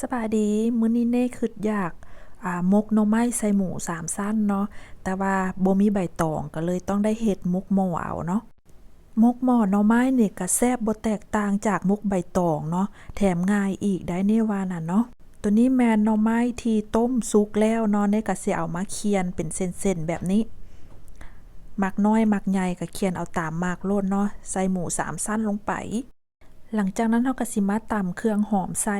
สบายดีมื้อนี้เน่คิดอยากมกหน่อไม้ใส่หมูสามชั้นเนาะแต่ว่าบ่มีใบตองก็เลยต้องได้เฮ็ดมกหม้อเอาเนาะมกหม้อหน่อไม้นี่ก็แซ่บบ่แตกต่างจากมกใบตองเนาะแถมง่ายอีกได้เน่ว่านั่นเนาะตัวนี้แม่นหน่อไม้ที่ต้มสุกแล้วเนาะเน่ก็สิเอามาเคียนเป็นเส้นๆแบบนี้มักน้อยมักใหญ่ก็เคียนเอาตามมากโลดเนาะใส่หมูสามชั้นลงไป หลังจากนั้นเราก็สิมาตำเครื่องหอมใส่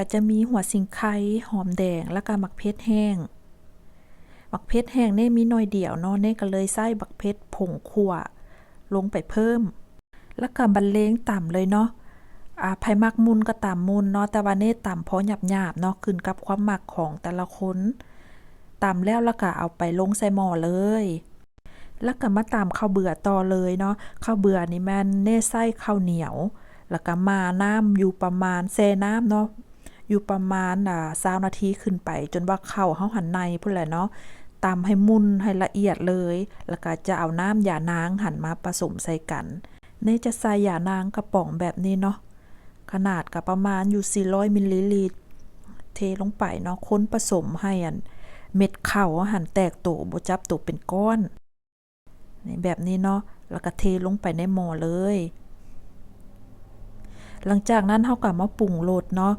ก็จะมีหัวสิงไคหอมแดงแล้วก็มักเพชรแห้งมักเพชรแห้งเน่มีหน่อยเดียวเนาะเน่ก็เลยใส่บักเพชรผงขั่วลงไปเพิ่ม แล้วก็บรรเลงต่ำเลยเนาะอ่าไผมักมุนก็ต่ำมุนเนาะแต่ว่าเน่ต่ำเพราะหยาบๆเนาะขึ้นกับความหมักของแต่ละคนต่ำแล้วแล้วก็เอาไปลงใส่หม้อเลย แล้วก็มาตำข้าวเบื่อต่อเลยเนาะข้าวเบื่อนี่แม่นเน่ใส่ข้าวเหนียว แล้วก็มาน้ำอยู่ประมาณแช่น้ำเนาะ อยู่ประมาณอ่า20นาทีขึ้นไป จนว่าเข้าเฮาหันในพุ่นแหละเนาะตำให้มุนให้ละเอียดเลย แล้วก็จะเอาน้ำยานางหันมาผสมใส่กันเน่จะใส่ยานางกระป๋องแบบนี้เนาะขนาดก็ประมาณอยู่ 400มิลลิลิตรเทลงไปเนาะค้นผสมให้อันเม็ดข้าวหันแตกโตบ่จับโตเป็นก้อนนี่แบบนี้เนาะแล้วก็เทลงไปในหม้อเลย หลังจากนั้นเฮาก็มาปรุงรสเนาะ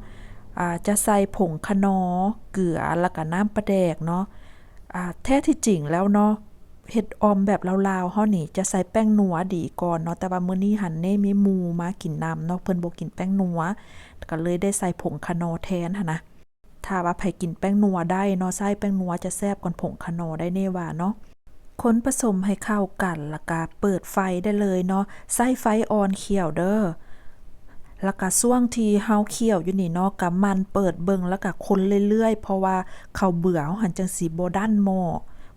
จะใส่ผงคะนอ เกลือแล้วก็น้ำปลาแดกเนาะแท้ที่จริงแล้วเนาะเฮ็ดออมแบบลาวๆเฮานี่จะใส่แป้งนัวดีก่อนเนาะแต่ว่ามื้อนี้หันเน่มีหมูมากินนำเนาะเพิ่นบ่กินแป้งนัวก็เลยได้ใส่ผงคะนอแทนหันนะถ้าว่าไผกินแป้งนัวได้เนาะใส่แป้งนัวจะแซ่บกว่าผงคะนอได้เน่ว่าเนาะคนผสมให้เข้ากันแล้วก็เปิดไฟได้เลยเนาะใส่ไฟอ่อนเคี่ยวเด้อ แล้วก็ช่วงที่เฮาเคี่ยวอยู่นี่เนาะก็หมั่นเปิดเบิ่งแล้วก็คนเรื่อยๆ เพราะว่าข้าเบื่อหันจังสิบ่ดันหม้อ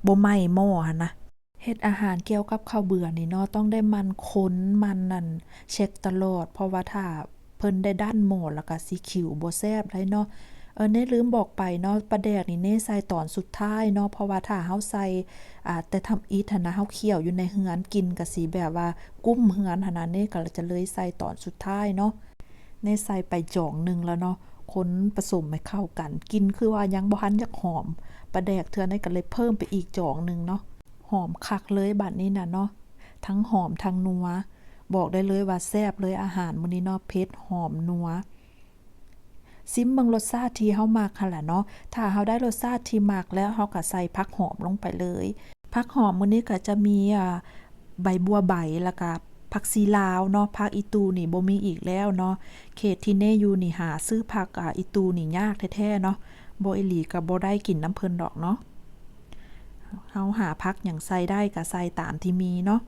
บ่ไหม้หม้อหันนะเฮ็ดอาหารเกี่ยวกับข้าวเบื่อนี่เนาะต้องได้มันคนมันนั่นเช็กตลอด เพราะว่าถ้าเพิ่นได้ดันหม้อแล้วก็สิขิวบ่แซ่บได้เนาะเออเน่ลืมบอกไปเนาะปลาแดกนี่เน่ใส่ตอนสุดท้ายเนาะเพราะว่าถ้าเฮาใส่อ่าแต่ทำอิฐนะเฮาเคี่ยวอยู่ในเรือนกินก็สิแบบว่ากุ้มเรือนหนนะเน่ก็จะเลยใส่ตอนสุดท้ายเนาะ เน่ใส่ไปจ่อกหนึ่งแล้วเนาะคนผสมให้เข้ากัน กินคือว่ายังบ่ทันจักหอมปลาแดกเทื่อนี้ก็เลยเพิ่มไปอีกจ่อกหนึ่งเนาะหอมคักเลยบัดนี้น่ะเนาะทั้งหอมทั้งนัวบอกได้เลยว่าแซ่บเลยอาหารมื้อนี้เนาะเผ็ดหอมนัวซิมเบิงรสชาติที่เฮามักหั้นล่ะเนาะถ้าเฮาได้รสชาติที่มักแล้วเฮาก็ใส่ผักหอมลงไปเลยผักหอมมื้อนี้ก็จะมีอ่าใบบัวใบแล้วก็ ผักชีลาวเนาะผักอีตูนี่บ่มีอีกแล้วเนาะเขตที่เน่อยู่นี่หาซื้อผักอ่าอีตูนี่ยากแท้ๆเนาะบ่อีหลีก็บ่ได้กินน้ำเพิ่นดอกเนาะเฮาหาผักหยังใส่ได้ก็ใส่ตามที่มีเนาะ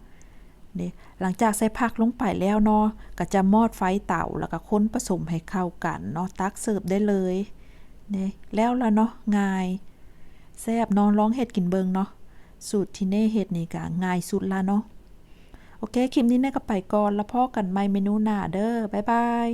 เด้หลังจากใส่ผักลงไปแล้วเนาะก็จะมอดไฟเตาแล้วก็คนผสมให้เข้ากันเนาะตักเสิร์ฟได้เลยเด้แล้วละเนาะง่ายแซ่บเนาะลองเฮ็ดกินเบิงเนาะสูตรที่เน่เฮ็ดนี่ก็ง่ายสุดล้วเนาะ โอเค คลิปนี้แน่ก็ไปก่อน แล้วพอกันใหม่เมนูหน้าเด้อบ๊ายบาย